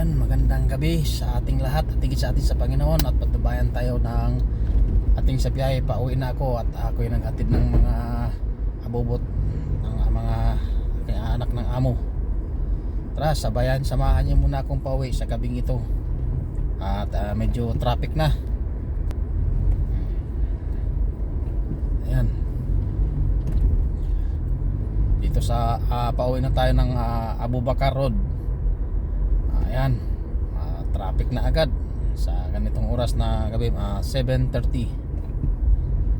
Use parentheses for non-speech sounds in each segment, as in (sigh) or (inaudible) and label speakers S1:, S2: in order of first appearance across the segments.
S1: Ayan, magandang gabi sa ating lahat at higit sa atin sa Panginoon at patubayan tayo ng ating sa biyahe. Pauwi na ako at ako yung naghatid ng mga abubot ng mga aking anak ng amo. Tara, sabayan, samahan niyo muna akong pauwi sa gabing ito. At ah, medyo traffic na. Ayan. Dito sa ah, pauwi na tayo ng ah, Abubakar Road. Ayan. ah, traffic na agad sa ganitong oras na gabi, ah, 7:30.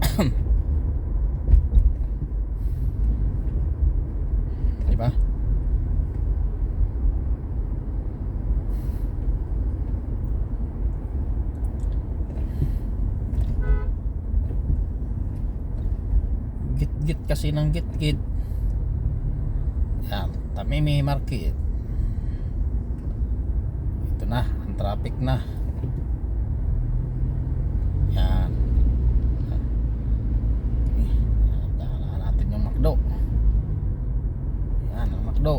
S1: (coughs) Di ba? Git-git kasi ng git-git. Yan, Tamimi Market. Na, ang traffic na. Yan. Okay. Dala natin yung McDo. Yan, ang McDo.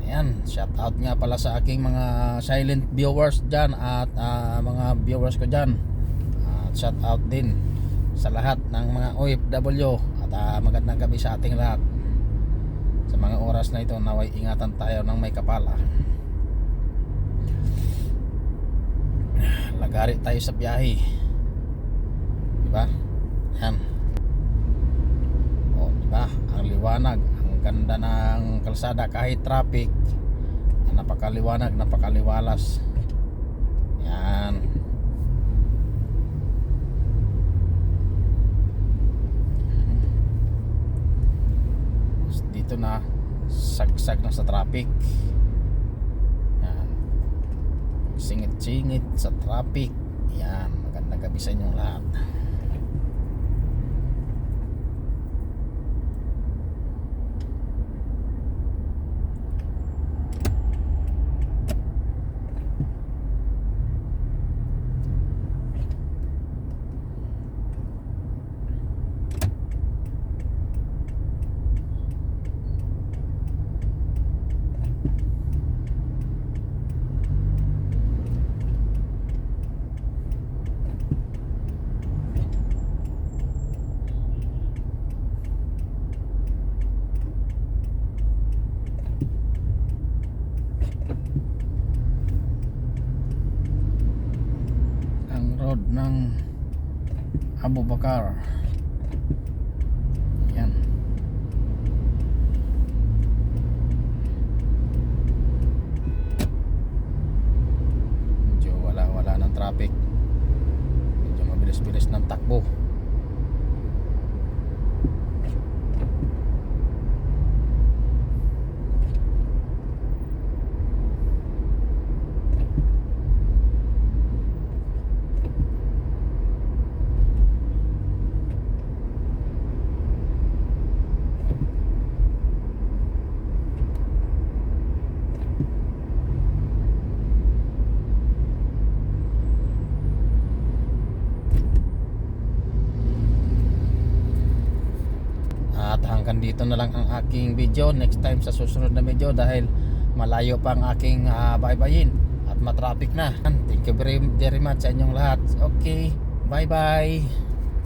S1: Ayan, shout out nga pala sa aking mga silent viewers dyan at ah, mga viewers ko dyan. At shout out din sa lahat ng mga OFW at ah, magandang gabi sa ating lahat. Sa mga oras na ito, naway ingatan tayo ng may kapala. Lagari tayo sa biyahe. Diba? Yan. O, diba? Ang liwanag, ang ganda ng kalsada kahit traffic. Napakaliwanag, napakaliwalas. Yan. Dito na sagsag na sa traffic. Singit-singit sa traffic. Yan, magandang gabi sa inyong lahat. Ang road ng Abu Bakar. Yan. Medyo wala-wala ng traffic. Medyo mabilis-bilis ng takbo. At hanggang dito na lang ang aking video. Next time sa susunod na video dahil malayo pa ang aking uh, baybayin at matraffic na. Thank you very, very much sa inyong lahat. Okay, bye bye.